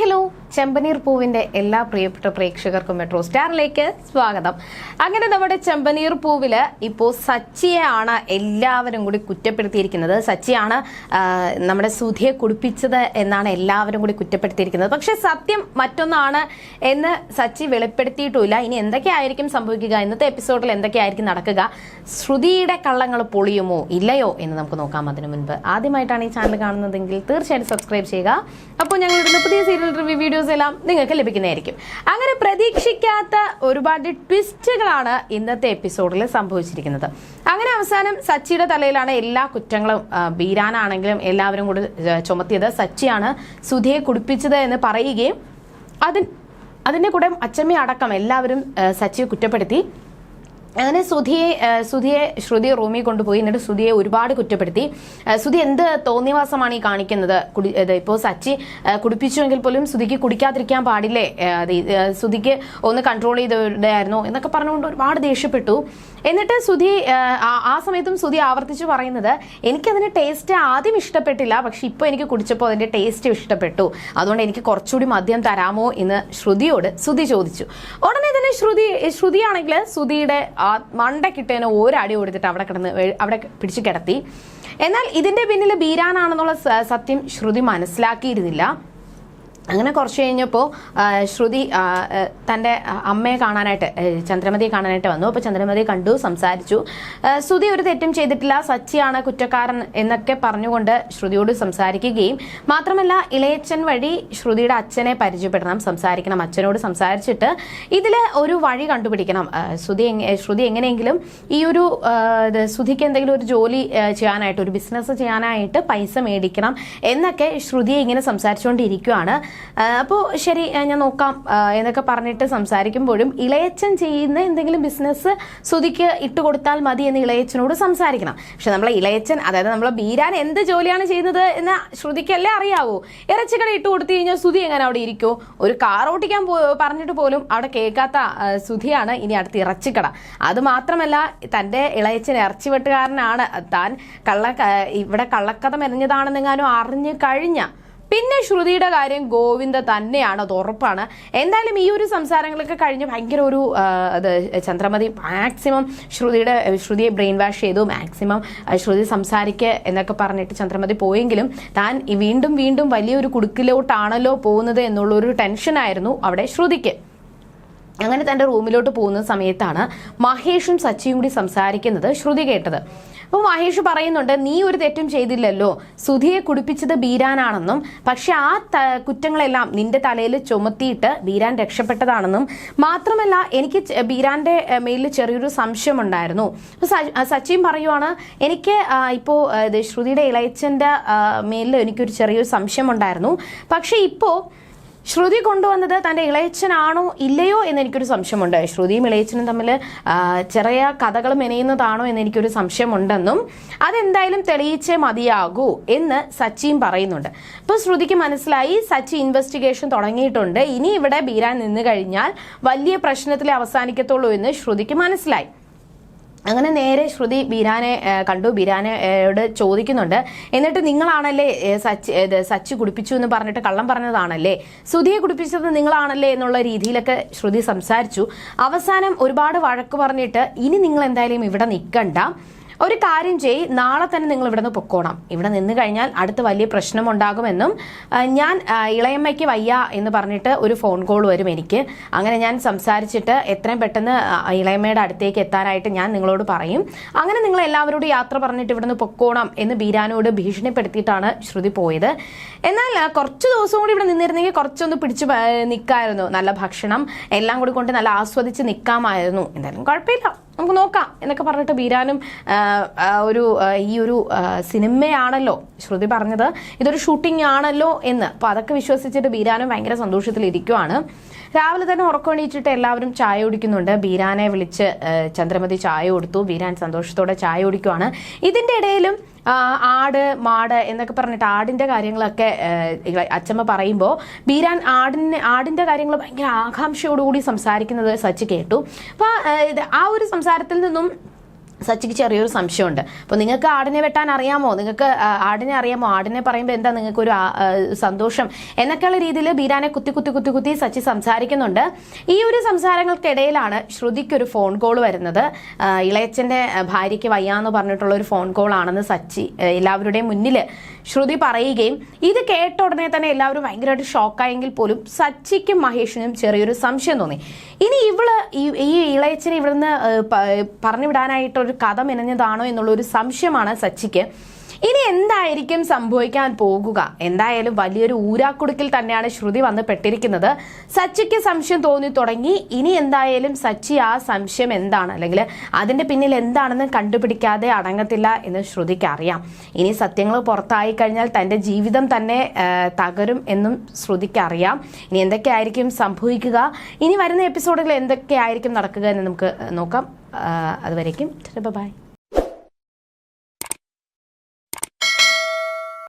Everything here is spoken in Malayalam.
ഹലോ ചെമ്പനീർ പൂവിന്റെ എല്ലാ പ്രിയപ്പെട്ട പ്രേക്ഷകർക്കും മെട്രോ സ്റ്റാറിലേക്ക് സ്വാഗതം. അങ്ങനെ നമ്മുടെ ചെമ്പനീർ പൂവിൽ ഇപ്പോ സച്ചിയാണ് എല്ലാവരും കൂടി കുറ്റപ്പെടുത്തിയിരിക്കുന്നത്. സച്ചിയാണ് നമ്മുടെ സുധിയെ കുടിപ്പിച്ചത് എന്നാണ് എല്ലാവരും കൂടി കുറ്റപ്പെടുത്തിയിരിക്കുന്നത്. പക്ഷെ സത്യം മറ്റൊന്നാണ് എന്ന് സച്ചി വെളിപ്പെടുത്തിയിട്ടുമില്ല ഇനി എന്തൊക്കെയായിരിക്കും സംഭവിക്കുക? ഇന്നത്തെ എപ്പിസോഡിൽ എന്തൊക്കെയായിരിക്കും നടക്കുക? ശ്രുതിയുടെ കള്ളങ്ങൾ പൊളിയുമോ? ഇല്ലയോ എന്ന് നമുക്ക് നോക്കാം അതിനു മുൻപ്. ആദ്യമായിട്ടാണ് ഈ ചാനൽ കാണുന്നതെങ്കിൽ തീർച്ചയായിട്ടും സബ്സ്ക്രൈബ് ചെയ്യുക. അപ്പോൾ ഞങ്ങളുടെ പുതിയ സീരിയൽ റിവ്യൂ വീഡിയോസ് എല്ലാം നിങ്ങൾക്ക് ലഭിക്കുന്നതായിരിക്കും. അങ്ങനെ പ്രതീക്ഷിക്കാത്ത ഒരുപാട് ട്വിസ്റ്റുകളാണ് ഇന്നത്തെ എപ്പിസോഡിൽ സംഭവിച്ചിരിക്കുന്നത്. അങ്ങനെ അവസാനം സച്ചിയുടെ തലയിലാണ് എല്ലാ കുറ്റങ്ങളും ബീരാനാണെങ്കിലും എല്ലാവരും കൂടി ചുമത്തിയത്. സച്ചിയാണ് സുധിയെ കുടിപ്പിച്ചത് എന്ന് പറയുകയും അതിൻ അതിന്റെ കൂടെ അച്ചമ്മ അടക്കം എല്ലാവരും സച്ചിയെ കുറ്റപ്പെടുത്തി. അങ്ങനെ സുധിയെ സുധിയെ ശ്രുതി റൂമിൽ കൊണ്ടുപോയി. എന്നിട്ട് സുധിയെ ഒരുപാട് കുറ്റപ്പെടുത്തി. സുധി എന്ത് തോന്നിവാസമാണ് ഈ കാണിക്കുന്നത്? കുടി ഇപ്പോൾ സച്ചി കുടിപ്പിച്ചുവെങ്കിൽ പോലും സുധിക്ക് കുടിക്കാതിരിക്കാൻ പാടില്ലേ? സുധിക്ക് ഒന്ന് കൺട്രോൾ ചെയ്തിടായിരുന്നു എന്നൊക്കെ പറഞ്ഞുകൊണ്ട് ഒരുപാട് ദേഷ്യപ്പെട്ടു. എന്നിട്ട് സുധി ആ, സമയത്തും സുധി ആവർത്തിച്ച് പറയുന്നത് എനിക്കതിന് ടേസ്റ്റ് ആദ്യം ഇഷ്ടപ്പെട്ടില്ല പക്ഷെ ഇപ്പോൾ എനിക്ക് കുടിച്ചപ്പോൾ അതിന്റെ ടേസ്റ്റ് ഇഷ്ടപ്പെട്ടു. അതുകൊണ്ട് എനിക്ക് കുറച്ചുകൂടി മദ്യം തരാമോ? എന്ന് ശ്രുതിയോട് സുധി ചോദിച്ചു. ഉടനെ തന്നെ ശ്രുതി ശ്രുതിയാണെങ്കിൽ സുധിയുടെ മണ്ടക്കിട്ടേനെ ഒരടി കൊടുത്തിട്ട് അവിടെ കിടന്ന് അവിടെ പിടിച്ചു കിടത്തി. എന്നാൽ ഇതിന്റെ പിന്നിൽ ബീരാനാണെന്നുള്ള സത്യം ശ്രുതി മനസ്സിലാക്കിയിരുന്നില്ല. അങ്ങനെ കുറച്ച് കഴിഞ്ഞപ്പോൾ ശ്രുതി തന്റെ അമ്മയെ കാണാനായിട്ട് ചന്ദ്രമതിയെ കാണാനായിട്ട് വന്നു. അപ്പോൾ ചന്ദ്രമതി കണ്ടു സംസാരിച്ചു. ശ്രുതി ഒരു തെറ്റും ചെയ്തിട്ടില്ല. സച്ചിയാണ് കുറ്റക്കാരൻ എന്നൊക്കെ പറഞ്ഞുകൊണ്ട് ശ്രുതിയോട് സംസാരിക്കുകയും മാത്രമല്ല ഇളയച്ചൻ വഴി ശ്രുതിയുടെ അച്ഛനെ പരിചയപ്പെടണം സംസാരിക്കണം അച്ഛനോട് സംസാരിച്ചിട്ട് ഇതിൽ ഒരു വഴി കണ്ടുപിടിക്കണം. ശ്രുതി ശ്രുതി എങ്ങനെയെങ്കിലും ഈ ഒരു ശ്രുതിക്ക് എന്തെങ്കിലും ഒരു ജോലി ചെയ്യാനായിട്ട് ഒരു ബിസിനസ് ചെയ്യാനായിട്ട് പൈസ മേടിക്കണം എന്നൊക്കെ ശ്രുതിയെ ഇങ്ങനെ സംസാരിച്ചുകൊണ്ടിരിക്കുകയാണ് അപ്പോൾ ശരി ഞാൻ നോക്കാം എന്നൊക്കെ പറഞ്ഞിട്ട് സംസാരിക്കുമ്പോഴും ഇളയച്ചൻ ചെയ്യുന്ന എന്തെങ്കിലും ബിസിനസ് സുതിക്ക് ഇട്ട് കൊടുത്താൽ മതി എന്ന് ഇളയച്ചനോട് സംസാരിക്കണം. പക്ഷെ നമ്മളെ ഇളയച്ചൻ അതായത് നമ്മളെ ബീരാൻ എന്ത് ജോലിയാണ് ചെയ്യുന്നത് എന്ന് ശ്രുതിക്കല്ലേ അറിയാവൂ. ഇറച്ചിക്കട ഇട്ട് കൊടുത്തു കഴിഞ്ഞാൽ സ്തുതി എങ്ങനെ അവിടെ ഇരിക്കുമോ ഒരു കാർ ഓട്ടിക്കാൻ പറഞ്ഞിട്ട് പോലും അവിടെ കേൾക്കാത്ത സ്തുതിയാണ് ഇനി അടുത്ത് ഇറച്ചിക്കട. അത് മാത്രമല്ല തന്റെ ഇളയച്ചൻ ഇറച്ചി വെട്ടുകാരനാണ് താൻ കള്ള ഇവിടെ കള്ളക്കഥ മെനഞ്ഞതാണെന്നെങ്ങാനും അറിഞ്ഞു കഴിഞ്ഞ പിന്നെ ശ്രുതിയുടെ കാര്യം ഗോവിന്ദ തന്നെയാണ് അത് ഉറപ്പാണ്. എന്തായാലും ഈ ഒരു സംസാരങ്ങളൊക്കെ കഴിഞ്ഞ് ഭയങ്കര ഒരു അത് ചന്ദ്രമതി മാക്സിമം ശ്രുതിയുടെ ശ്രുതിയെ ബ്രെയിൻ വാഷ് ചെയ്തു മാക്സിമം ശ്രുതി സംസാരിക്കുക എന്നൊക്കെ പറഞ്ഞിട്ട് ചന്ദ്രമതി പോയെങ്കിലും താൻ വീണ്ടും വീണ്ടും വലിയൊരു കുടുക്കിലോട്ടാണല്ലോ പോകുന്നത് എന്നുള്ളൊരു ടെൻഷനായിരുന്നു അവിടെ ശ്രുതിക്ക്. അങ്ങനെ തന്റെ റൂമിലോട്ട് പോകുന്ന സമയത്താണ് മഹേഷും സച്ചിയും കൂടി സംസാരിക്കുന്നത് ശ്രുതി കേട്ടത്. അപ്പോൾ മഹേഷ് പറയുന്നുണ്ട് നീ ഒരു തെറ്റും ചെയ്തില്ലല്ലോ. സുധിയെ കുടിപ്പിച്ചത് ബീരാനാണെന്നും പക്ഷെ ആ കുറ്റങ്ങളെല്ലാം നിന്റെ തലയിൽ ചുമത്തിയിട്ട് ബീരാൻ രക്ഷപ്പെട്ടതാണെന്നും മാത്രമല്ല എനിക്ക് ബീരാന്റെ മേലിൽ ചെറിയൊരു സംശയമുണ്ടായിരുന്നു. സ- സച്ചിൻ പറയുവാണ് എനിക്ക് ഇപ്പോൾ ശ്രുതിയുടെ ഇളയച്ചന്റെ മേലിൽ എനിക്കൊരു ചെറിയൊരു സംശയമുണ്ടായിരുന്നു. പക്ഷെ ഇപ്പോൾ ശ്രുതി കൊണ്ടുവന്നത് തന്റെ ഇളയച്ചനാണോ ഇല്ലയോ എന്ന് എനിക്കൊരു സംശയമുണ്ട്. ശ്രുതിയും ഇളയച്ചനും തമ്മിൽ ചെറിയ കഥകൾ മെനയുന്നതാണോ എന്ന് എനിക്കൊരു സംശയമുണ്ടെന്നും അതെന്തായാലും തെളിയിച്ചേ മതിയാകൂ എന്ന് സച്ചിയും പറയുന്നുണ്ട്. ഇപ്പോൾ ശ്രുതിക്ക് മനസ്സിലായി സച്ചി ഇൻവെസ്റ്റിഗേഷൻ തുടങ്ങിയിട്ടുണ്ട്. ഇനി ഇവിടെ ബീരാൻ നിന്ന് കഴിഞ്ഞാൽ വലിയ പ്രശ്നത്തിൽ അവസാനിക്കത്തുള്ളൂ എന്ന് ശ്രുതിക്ക് മനസ്സിലായി. അങ്ങനെ നേരെ ശ്രുതി ബീരാനെ കണ്ടു. ബീരാനോട് ചോദിക്കുന്നുണ്ട്. എന്നിട്ട് നിങ്ങളാണല്ലേ സച്ച് സച്ചി കുടിപ്പിച്ചു എന്ന് പറഞ്ഞിട്ട് കള്ളം പറഞ്ഞതാണല്ലേ? ശ്രുതിയെ കുടിപ്പിച്ചത് നിങ്ങളാണല്ലേ എന്നുള്ള രീതിയിലൊക്കെ ശ്രുതി സംസാരിച്ചു. അവസാനം ഒരുപാട് വഴക്ക് പറഞ്ഞിട്ട് ഇനി നിങ്ങൾ എന്തായാലും ഇവിടെ നിൽക്കണ്ട. ഒരു കാര്യം ചെയ് നാളെ തന്നെ നിങ്ങൾ ഇവിടെ നിന്ന് പൊക്കോണം. ഇവിടെ നിന്ന് കഴിഞ്ഞാൽ അടുത്ത് വലിയ പ്രശ്നം ഉണ്ടാകുമെന്നും ഞാൻ ഇളയമ്മയ്ക്ക് വയ്യ എന്ന് പറഞ്ഞിട്ട് ഒരു ഫോൺ കോൾ വരും എനിക്ക്. അങ്ങനെ ഞാൻ സംസാരിച്ചിട്ട് എത്രയും പെട്ടെന്ന് ഇളയമ്മയുടെ അടുത്തേക്ക് എത്താനായിട്ട് ഞാൻ നിങ്ങളോട് പറയും. അങ്ങനെ നിങ്ങൾ എല്ലാവരോടും യാത്ര പറഞ്ഞിട്ട് ഇവിടെ നിന്ന് പൊക്കോണം എന്ന് ബീരാനോട് ഭീഷണിപ്പെടുത്തിയിട്ടാണ് ശ്രുതി പോയത്. എന്നാൽ കുറച്ച് ദിവസം കൂടി ഇവിടെ നിന്നിരുന്നെങ്കിൽ കുറച്ചൊന്ന് പിടിച്ച് നിൽക്കാമായിരുന്നു നല്ല ഭക്ഷണം എല്ലാം കൂടി കൊണ്ട് നല്ല ആസ്വദിച്ച് നിൽക്കാമായിരുന്നു. എന്തായാലും കുഴപ്പമില്ല. നമുക്ക് നോക്കാം എന്നൊക്കെ പറഞ്ഞിട്ട് ബീരാനും ഒരു ഈ ഒരു സിനിമയാണല്ലോ ശ്രുതി പറഞ്ഞത്. ഇതൊരു ഷൂട്ടിംഗ് ആണല്ലോ എന്ന്. അപ്പൊ അതൊക്കെ വിശ്വസിച്ചിട്ട് ബീരാനും ഭയങ്കര സന്തോഷത്തിൽ ഇരിക്കുവാണ് രാവിലെ തന്നെ ഉറക്കമണിയിച്ചിട്ട് എല്ലാവരും ചായ കുടിക്കുന്നുണ്ട്. ബീരാനെ വിളിച്ച് ചന്ദ്രമതി ചായ കൊടുത്തു. ബീരാൻ സന്തോഷത്തോടെ ചായ കുടിക്കുവാണ്. ഇതിന്റെ ഇടയിലും ആട് മാട് എന്നൊക്കെ പറഞ്ഞിട്ട് ആടിന്റെ കാര്യങ്ങളൊക്കെ അച്ഛമ്മ പറയുമ്പോൾ ബീരാൻ ആടിന് ആടിന്റെ കാര്യങ്ങൾ ഭയങ്കര ആകാംക്ഷയോടുകൂടി സംസാരിക്കുന്നത് സച്ച് കേട്ടു. അപ്പൊ ആ ഒരു സംസാരത്തിൽ നിന്നും സച്ചിക്ക് ചെറിയൊരു സംശയമുണ്ട്. അപ്പോൾ നിങ്ങൾക്ക് ആടിനെ വെട്ടാൻ അറിയാമോ? നിങ്ങൾക്ക് ആടിനെ അറിയാമോ? ആടിനെ പറയുമ്പോൾ എന്താ നിങ്ങൾക്ക് ഒരു സന്തോഷം? എന്നൊക്കെയുള്ള രീതിയിൽ ബീരാനെ കുത്തി കുത്തി കുത്തി കുത്തി സച്ചി സംസാരിക്കുന്നുണ്ട്. ഈ ഒരു സംസാരങ്ങൾക്കിടയിലാണ് ശ്രുതിക്കൊരു ഫോൺ കോൾ വരുന്നത്. ഇളയച്ചന്റെ ഭാര്യയ്ക്ക് വയ്യാന്ന് പറഞ്ഞിട്ടുള്ള ഒരു ഫോൺ കോൾ ആണെന്ന് സച്ചി എല്ലാവരുടെയും മുന്നിൽ ശ്രുതി പറയുകയും ഇത് കേട്ട ഉടനെ തന്നെ എല്ലാവരും ഭയങ്കരമായിട്ട് ഷോക്കായെങ്കിൽ പോലും സച്ചിക്കും മഹേഷിനും ചെറിയൊരു സംശയം തോന്നി. ഇനി ഇവൾ ഈ ഇളയച്ചനെ ഇവിടുന്ന് പറഞ്ഞു വിടാനായിട്ടൊരു കഥ മെനഞ്ഞതാണോ എന്നുള്ള ഒരു സംശയമാണ് സച്ചിക്ക്. ഇനി എന്തായിരിക്കും സംഭവിക്കാൻ പോകുക? എന്തായാലും വലിയൊരു ഊരാക്കുടുക്കിൽ തന്നെയാണ് ശ്രുതി വന്ന് പെട്ടിരിക്കുന്നത്. സച്ചിക്ക് സംശയം തോന്നി തുടങ്ങി. ഇനി എന്തായാലും സച്ചി ആ സംശയം എന്താണ്? അല്ലെങ്കിൽ അതിന്റെ പിന്നിൽ എന്താണെന്ന് കണ്ടുപിടിക്കാതെ അടങ്ങത്തില്ല എന്ന് ശ്രുതിക്ക് അറിയാം ഇനി സത്യങ്ങൾ പുറത്തായി കഴിഞ്ഞാൽ തന്റെ ജീവിതം തന്നെ തകരും എന്നും ശ്രുതിക്ക് അറിയാം ഇനി എന്തൊക്കെയായിരിക്കും സംഭവിക്കുക? ഇനി വരുന്ന എപ്പിസോഡുകൾ എന്തൊക്കെയായിരിക്കും നടക്കുക എന്ന് നമുക്ക് നോക്കാം. അതുവരേക്കും. ബൈ.